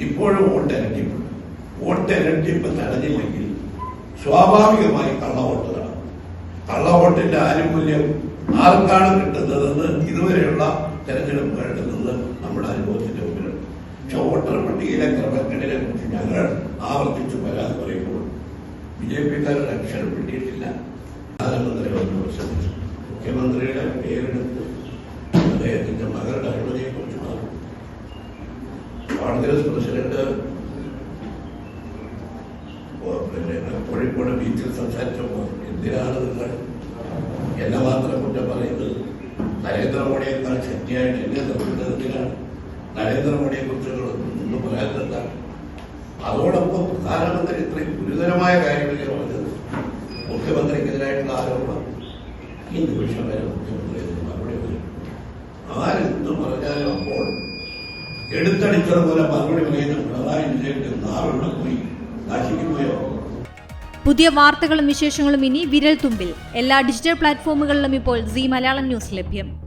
ഇപ്പോഴും vote ഇരട്ടിപ്പുണ്ട് vote ഇരട്ടിപ്പ് തടഞ്ഞില്ലെങ്കിൽ സ്വാഭാവികമായി കള്ളവോട്ട് നടക്കും കള്ളവോട്ടിന്റെ ആനുകൂല്യം ആർക്കാണ് കിട്ടുന്നതെന്ന് ഇതുവരെയുള്ള തെരഞ്ഞെടുപ്പ് നിന്ന് നമ്മുടെ അനുഭവത്തിന്റെ മുമ്പിലുണ്ട്. പക്ഷെ വോട്ടർ പട്ടികയിലെ ക്രമക്കേടിനെ കുറിച്ച് ഞങ്ങൾ ആവർത്തിച്ച് പരാതി പറയുമ്പോൾ ബി ജെ പിക്കാരുടെ അക്ഷരം കിട്ടിയിട്ടില്ല പ്രധാനമന്ത്രി പ്രസംഗിച്ചു മുഖ്യമന്ത്രിയുടെ പേരെടുത്ത് അദ്ദേഹത്തിന്റെ മകളുടെ കോൺഗ്രസ് പ്രസിഡന്റ് പിന്നെ കോഴിക്കോട് ബീച്ചിൽ സംസാരിച്ചപ്പോൾ എന്തിനാണ് നിങ്ങൾ എന്നെ മാത്രം കുറ്റം പറയുന്നത്? നരേന്ദ്രമോദിയേക്കാൾ ശക്തിയായിട്ട് എന്നെ എന്തിനാണ്? നരേന്ദ്രമോദിയെ കുറിച്ച് ഒന്നും പറയാത്തത് അതോടൊപ്പം പ്രധാനമന്ത്രി ഇത്രയും ഗുരുതരമായ കാര്യമല്ലേ പറഞ്ഞത് മുഖ്യമന്ത്രിക്കെതിരായിട്ടുള്ള ആരോപണം ഈ നിമിഷം വരെ മുഖ്യമന്ത്രി മറുപടി വരും ആരെന്ത് പറഞ്ഞാലും അപ്പോൾ എടുത്തടിച്ചതുപോലെ മറുപടി പറയുന്ന പിണറായി വിജയന്റെ നാളെ പോയി. നാശിക്ക് പോയോ? പുതിയ വാർത്തകളും വിശേഷങ്ങളും ഇനി വിരൽ തുമ്പിൽ. എല്ലാ ഡിജിറ്റൽ പ്ലാറ്റ്ഫോമുകളിലും ഇപ്പോൾ സി മലയാളം ന്യൂസ് ലഭ്യം.